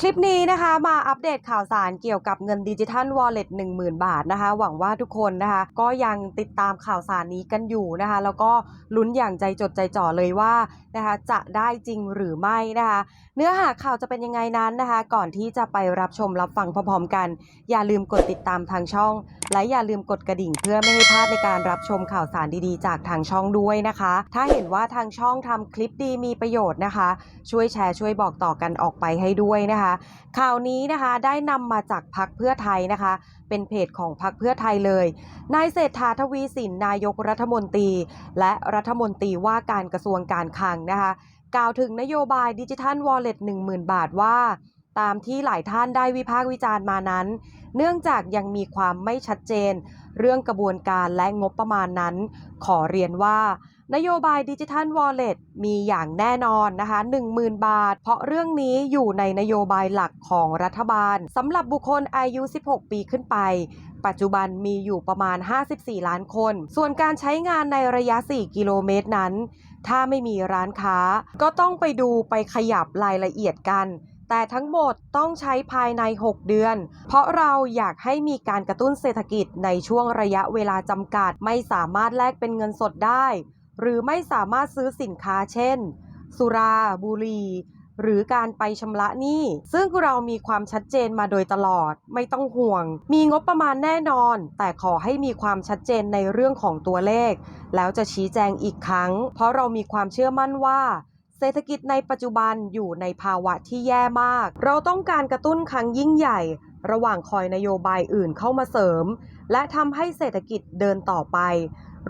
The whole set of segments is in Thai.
คลิปนี้นะคะมาอัปเดตข่าวสารเกี่ยวกับเงินดิจิทัลวอลเล็ต10,000บาทนะคะ หวังว่าทุกคนนะคะ ก็ยังติดตามข่าวสารนี้กันอยู่นะคะ แล้วก็ลุ้นอย่างใจจดใจจ่อเลยว่านะคะจะได้จริงหรือไม่นะคะ เนื้อหาข่าวจะเป็นยังไงนั้นนะคะ ก่อนที่จะไปรับชมรับฟังพร้อมๆกัน อย่าลืมกดติดตามทางช่อง และอย่าลืมกดกระดิ่งเพื่อไม่ให้พลาดในการรับชมข่าวสารดีๆ จากทางช่องด้วยนะคะ ถ้าเห็นว่าทางช่องทำคลิปดีมีประโยชน์นะคะ ช่วยแชร์ช่วยบอกต่อกันออกไปให้ด้วยนะคะข่าวนี้นะคะได้นำมาจากพักเพื่อไทยนะคะ เป็นเพจของพักเพื่อไทยเลย นายเศรษฐาทวีสินนายกรัฐมนตรี และรัฐมนตรีว่าการกระทรวงการคลังนะคะ กล่าวถึงนโยบายดิจิทัลวอลเล็ต10,000 บาทว่า ตามที่หลายท่านได้วิพากษ์วิจารณ์มานั้น เนื่องจากยังมีความไม่ชัดเจน เรื่องกระบวนการและงบประมาณนั้น ขอเรียนว่า นโยบายดิจิทัลวอลเล็ตมีอย่างแน่นอนนะคะ 10,000 บาท เพราะเรื่องนี้อยู่ในนโยบายหลักของรัฐบาลสำหรับบุคคลอายุ 16 ปีขึ้นไป ปัจจุบันมีอยู่ประมาณ 54 ล้านคน ส่วนการใช้งานในระยะ 4 กิโลเมตรนั้น ถ้าไม่มีร้านค้า ก็ต้องไปดูไปขยับรายละเอียดกันแต่ทั้งหมดต้องใช้ภายใน 6 เดือน เพราะเราอยากให้มีการกระตุ้นเศรษฐกิจในช่วงระยะเวลาจำกัด ไม่สามารถแลกเป็นเงินสดได้ หรือไม่สามารถซื้อสินค้าเช่น สุราบุหรี่หรือการไปชำระหนี้ ซึ่งเรามีความชัดเจนมาโดยตลอด ไม่ต้องห่วง มีงบประมาณแน่นอน แต่ขอให้มีความชัดเจนในเรื่องของตัวเลข แล้วจะชี้แจงอีกครั้ง เพราะเรามีความเชื่อมั่นว่า เศรษฐกิจในปัจจุบันอยู่ในภาวะที่แย่มาก เราต้องการกระตุ้นครั้งยิ่งใหญ่ ระหว่างคอยนโยบายอื่นเข้ามาเสริม และทำให้เศรษฐกิจเดินต่อไป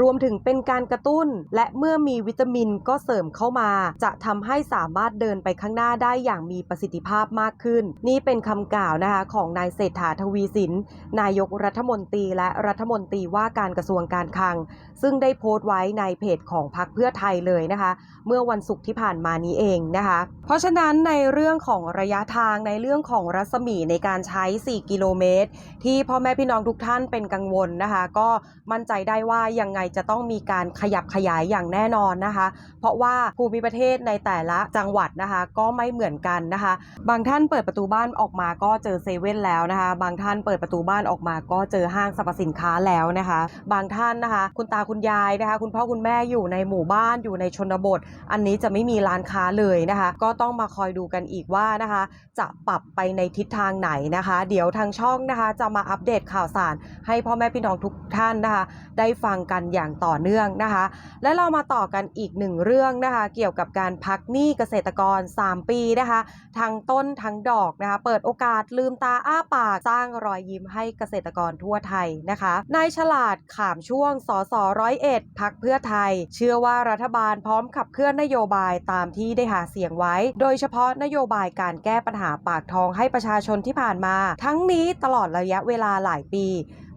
รวมถึงเป็นการกระตุ้น และเมื่อมีวิตามินก็เสริมเข้ามา จะทำให้สามารถเดินไปข้างหน้าได้อย่างมีประสิทธิภาพมากขึ้น นี่เป็นคำกล่าวนะคะของนายเศรษฐาทวีสิน นายกรัฐมนตรีและรัฐมนตรีว่าการกระทรวงการคลัง ซึ่งได้โพสต์ไว้ในเพจของพรรคเพื่อไทยเลยนะคะ เมื่อวันศุกร์ที่ผ่านมานี้เองนะคะ เพราะฉะนั้นในเรื่องของระยะทางในเรื่องของรัศมีในการใช้ 4 กิโลเมตร ที่พ่อแม่พี่น้องทุกท่านเป็นกังวลนะคะ ก็มั่นใจได้ว่ายังไงจะต้องมีการขยับขยายอย่างแน่นอนนะคะ เพราะว่าภูมิประเทศในแต่ละจังหวัดนะคะ ก็ไม่เหมือนกันนะคะ บางท่านเปิดประตูบ้านออกมาก็เจอเซเว่นแล้วนะคะ บางท่านเปิดประตูบ้านออกมาก็เจอห้างสรรพสินค้าแล้วนะคะ บางท่านนะคะ คุณตาคุณยายนะคะ คุณพ่อคุณแม่อยู่ในหมู่บ้านอยู่ในชนบท อันนี้จะไม่มีร้านค้าเลยนะคะ ก็ต้องมาคอยดูกันอีกว่านะคะ จะปรับไปในทิศทางไหนนะคะ เดี๋ยวทางช่องนะคะ จะมาอัปเดตข่าวสาร ให้พ่อแม่พี่น้องทุกท่านนะคะ ได้ฟังกันอย่างต่อเนื่องนะคะ และเรามาต่อกันอีกหนึ่งเรื่องนะคะ เกี่ยวกับการพักหนี้เกษตรกร 3 ปีนะคะ ทั้งต้นทั้งดอกนะคะ เปิดโอกาสลืมตาอ้าปากสร้างรอยยิ้มให้เกษตรกรทั่วไทยนะคะนายฉลาดขามช่วงสสร้อยเอ็ดพักเพื่อไทย เชื่อว่ารัฐบาลพร้อมขับเคลื่อนนโยบายตามที่ได้หาเสียงไว้ โดยเฉพาะนโยบายการแก้ปัญหาปากท้องให้ประชาชนที่ผ่านมา ทั้งนี้ตลอดระยะเวลาหลายปี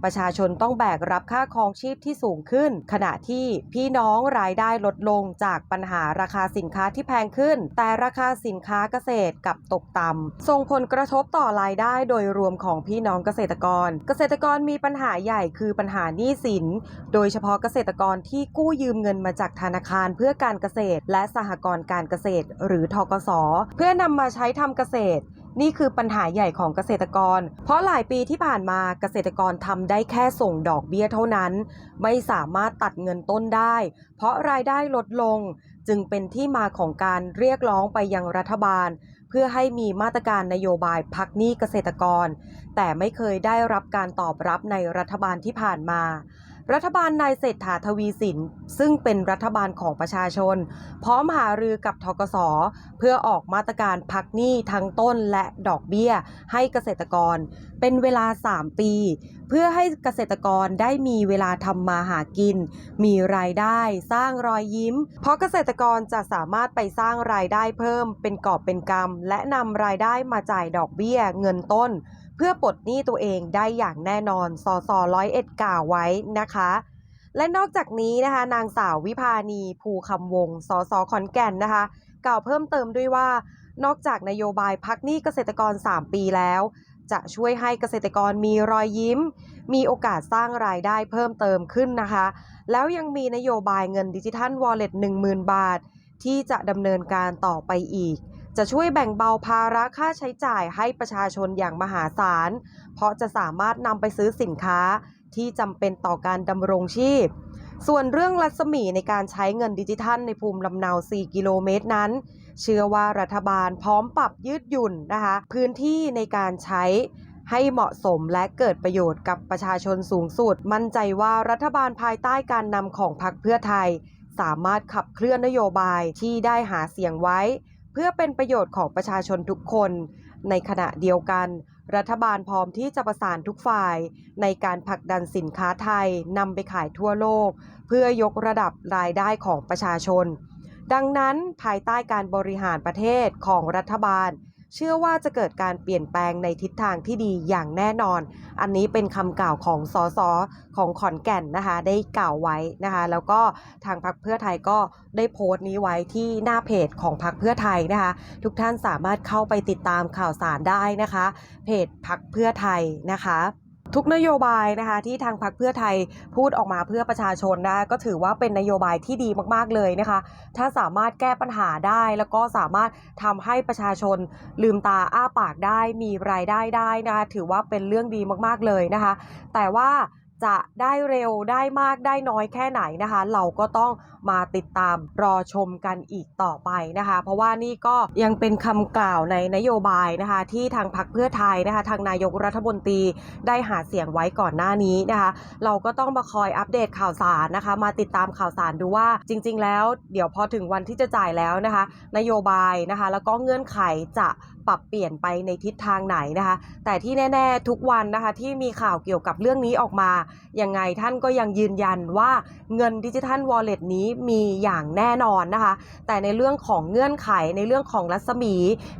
ประชาชนต้องแบกรับค่าครองชีพที่สูงขึ้น ขณะที่พี่น้องรายได้ลดลงจากปัญหาราคาสินค้าที่แพงขึ้น แต่ราคาสินค้าเกษตรกลับตกต่ำส่งผลกระทบต่อรายได้โดยรวมของพี่น้องเกษตรกร เกษตรกรมีปัญหาใหญ่คือปัญหาหนี้สิน โดยเฉพาะเกษตรกรที่กู้ยืมเงินมาจากธนาคารเพื่อการเกษตร และสหกรณ์การเกษตร หรือทกส เพื่อนำมาใช้ทำเกษตร นี่คือปัญหาใหญ่ของเกษตรกร เพราะหลายปีที่ผ่านมาเกษตรกรทำได้แค่ส่งดอกเบี้ยเท่านั้น ไม่สามารถตัดเงินต้นได้ เพราะรายได้ลดลง จึงเป็นที่มาของการเรียกร้องไปยังรัฐบาล เพื่อให้มีมาตรการนโยบายพักหนี้เกษตรกร แต่ไม่เคยได้รับการตอบรับในรัฐบาลที่ผ่านมา รัฐบาลนายเศรษฐาทวีสิน ซึ่งเป็นรัฐบาลของประชาชน พร้อมหารือกับทกสเพื่อออกมาตรการพักหนี้ทั้งต้นและดอกเบี้ยให้เกษตรกร เป็นเวลา 3 ปี เพื่อให้เกษตรกรได้มีเวลาทำมาหากิน มีรายได้สร้างรอยยิ้ม เพราะเกษตรกรจะสามารถไปสร้างรายได้เพิ่ม เป็นกอบเป็นกำและนำรายได้มาจ่ายดอกเบี้ยเงินต้น เพื่อปลดหนี้ตัวเองได้อย่างแน่นอนสสร้อยเอ็ดกล่าวไว้นะคะ และนอกจากนี้นะคะ นางสาววิพานีภูคำวงสสขอนแก่นนะคะ กล่าวเพิ่มเติมด้วยว่า นอกจากนโยบายพักหนี้เกษตรกร 3 ปีแล้ว จะช่วยให้เกษตรกรมีรอยยิ้ม มีโอกาสสร้างรายได้เพิ่มเติมขึ้นนะคะ แล้วยังมีนโยบายเงินดิจิทัลวอลเล็ต10,000 บาท ที่จะดำเนินการต่อไปอีก จะช่วยแบ่งเบาภาระค่าใช้จ่ายให้ประชาชนอย่างมหาศาล เพราะจะสามารถนำไปซื้อสินค้าที่จำเป็นต่อการดำรงชีพ ส่วนเรื่องรัศมีในการใช้เงินดิจิทัลในภูมิลำเนา 4 กิโลเมตรนั้น เชื่อว่ารัฐบาลพร้อมปรับยืดหยุ่นนะคะ พื้นที่ในการใช้ให้เหมาะสมและเกิดประโยชน์กับประชาชนสูงสุด มั่นใจว่ารัฐบาลภายใต้การนำของพรรคเพื่อไทย สามารถขับเคลื่อนนโยบายที่ได้หาเสียงไว้ เพื่อเป็นประโยชน์ของประชาชนทุกคน ในขณะเดียวกัน รัฐบาลพร้อมที่จะประสานทุกฝ่าย ในการผลักดันสินค้าไทยนำไปขายทั่วโลก เพื่อยกระดับรายได้ของประชาชน ดังนั้นภายใต้การบริหารประเทศของรัฐบาล เชื่อว่าจะเกิดการเปลี่ยนแปลงในทิศทางที่ดีอย่างแน่นอน อันนี้เป็นคำกล่าวของสสของขอนแก่นนะคะ ได้กล่าวไว้นะคะ แล้วก็ทางพักเพื่อไทยก็ได้โพสต์นี้ไว้ที่หน้าเพจของพักเพื่อไทยนะคะ ทุกท่านสามารถเข้าไปติดตามข่าวสารได้นะคะ เพจพักเพื่อไทยนะคะ ทุกนโยบายนะคะที่ทางพรรคเพื่อไทยพูดออกมาเพื่อประชาชนนะก็ถือว่าเป็นนโยบายที่ดีมากๆเลยนะคะ ถ้าสามารถแก้ปัญหาได้ แล้วก็สามารถทำให้ประชาชนลืมตาอ้าปากได้มีรายได้ได้นะคะถือว่าเป็นเรื่องดีมากๆเลยนะคะ แต่ว่า จะได้เร็วได้มากได้น้อยแค่ไหนนะคะ เราก็ต้องมาติดตามรอชมกันอีกต่อไปนะคะ เพราะว่านี่ก็ยังเป็นคำกล่าวในนโยบายนะคะ ที่ทางพรรคเพื่อไทยนะคะ ทางนายกรัฐมนตรีได้หาเสียงไว้ก่อนหน้านี้นะคะ เราก็ต้องมาคอยอัปเดตข่าวสารนะคะ มาติดตามข่าวสารดูว่าจริง ๆ แล้ว เดี๋ยวพอถึงวันที่จะจ่ายแล้วนะคะ นโยบายนะคะ แล้วก็เงื่อนไขจะปรับเปลี่ยนไปในทิศทางไหนนะคะ แต่ที่แน่ ๆ ทุกวันนะคะที่มีข่าวเกี่ยวกับเรื่องนี้ออกมายังไงท่านก็ยังยืนยันว่าเงินดิจิทัลวอลเล็ตนี้มีอย่างแน่นอนนะคะ แต่ในเรื่องของเงื่อนไขในเรื่องของรัศมี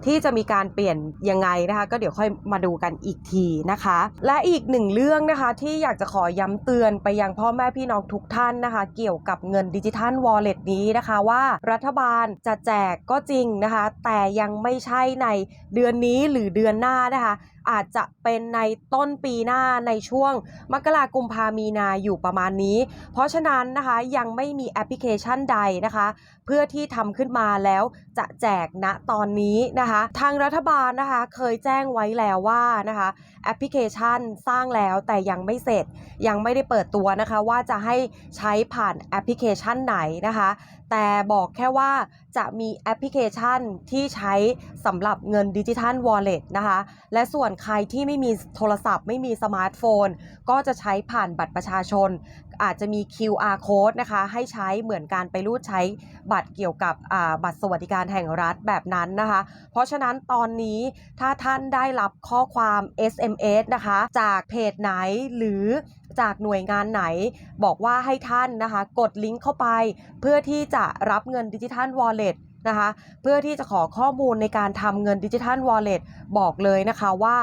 ที่จะมีการเปลี่ยนยังไงนะคะ ก็เดี๋ยวค่อยมาดูกันอีกทีนะคะ และอีกหนึ่งเรื่องนะคะที่อยากจะขอย้ำเตือนไปยังพ่อแม่พี่น้องทุกท่านนะคะ เกี่ยวกับเงินดิจิทัลวอลเล็ตนี้นะคะว่ารัฐบาลจะแจกก็จริงนะคะ แต่ยังไม่ใช่ในเดือนนี้หรือเดือนหน้านะคะ อาจจะเป็นในต้นปีหน้าในช่วงมกรากุมภามีนาอยู่ประมาณนี้ เพราะฉะนั้นนะคะยังไม่มีแอปพลิเคชันใดนะคะ เพื่อที่ทำขึ้นมาแล้วจะแจกณตอนนี้นะคะ ทางรัฐบาลนะคะเคยแจ้งไว้แล้วว่านะคะแอปพลิเคชันสร้างแล้วแต่ยังไม่เสร็จยังไม่ได้เปิดตัวนะคะ ว่าจะให้ใช้ผ่านแอปพลิเคชันไหนนะคะ แต่บอกแค่ว่าจะมีแอปพลิเคชันที่ใช้สำหรับเงินดิจิทัลวอลเล็ตนะคะ และส่วนใครที่ไม่มีโทรศัพท์ไม่มีสมาร์ทโฟน ก็จะใช้ผ่านบัตรประชาชน อาจจะมี QR code นะคะ ให้ใช้เหมือนการไปรูดใช้บัตรเกี่ยวกับบัตรสวัสดิการแห่งรัฐแบบนั้นนะคะ เพราะฉะนั้นตอนนี้ถ้าท่านได้รับข้อความ SMS นะคะ จากเพจไหนหรือจากหน่วยงานไหน บอกว่าให้ท่านนะคะ กดลิงก์เข้าไป เพื่อที่จะรับเงินดิจิทัลวอลเล็ต นะคะเพื่อที่จะขอข้อมูลในการทำเงินดิจิทัลวอลเล็ตบอกเลยนะคะว่า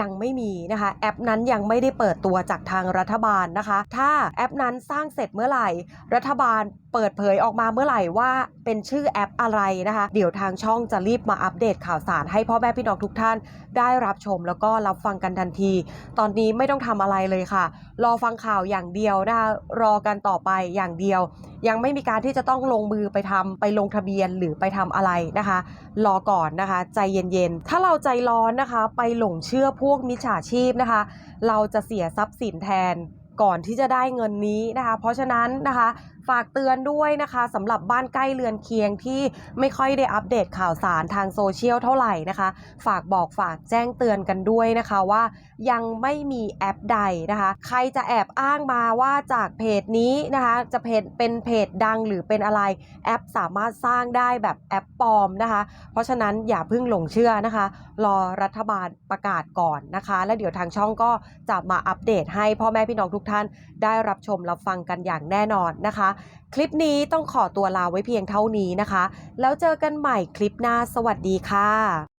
ยังไม่มีนะคะแอปนั้นยังไม่ได้เปิดตัวจากทางรัฐบาลนะคะ ถ้าแอปนั้นสร้างเสร็จเมื่อไหร่ รัฐบาลเปิดเผยออกมาเมื่อไหร่ว่าเป็นชื่อแอปอะไรนะคะ เดี๋ยวทางช่องจะรีบมาอัปเดตข่าวสารให้พ่อแม่พี่น้องทุกท่าน ได้รับชมแล้วก็รับฟังกันทันที ตอนนี้ไม่ต้องทำอะไรเลยค่ะ รอฟังข่าวอย่างเดียวนะคะรอกันต่อไปอย่างเดียว ยังไม่มีการที่จะต้องลงมือไปทำไปลงทะเบียนหรือไปทำอะไรนะคะ รอก่อนนะคะ ใจเย็นๆ ถ้าเราใจร้อนนะคะ ไปหลงเชื่อพวกมิจฉาชีพนะคะ เราจะเสียทรัพย์สินแทนก่อนที่จะได้เงินนี้นะคะ เพราะฉะนั้นนะคะ ฝากเตือนด้วยนะคะสำหรับบ้านใกล้เรือนเคียงที่ไม่ค่อยได้อัปเดตข่าวสารทางโซเชียลเท่าไหร่นะคะ ฝากบอกฝากแจ้งเตือนกันด้วยนะคะว่า ยังไม่มีแอปใดนะคะ ใครจะแอบอ้างมาว่าจากเพจนี้นะคะ จะเพจเป็นเพจดังหรือเป็นอะไรแอปสามารถสร้างได้แบบแอปปลอมนะคะ เพราะฉะนั้นอย่าเพิ่งหลงเชื่อนะคะ รอรัฐบาลประกาศก่อนนะคะ และเดี๋ยวทางช่องก็จะมาอัปเดตให้พ่อแม่พี่น้องทุกท่านได้รับชมรับฟังกันอย่างแน่นอนนะคะคลิปนี้ต้องขอตัวลาไว้เพียงเท่านี้นะคะ แล้วเจอกันใหม่คลิปหน้าสวัสดีค่ะ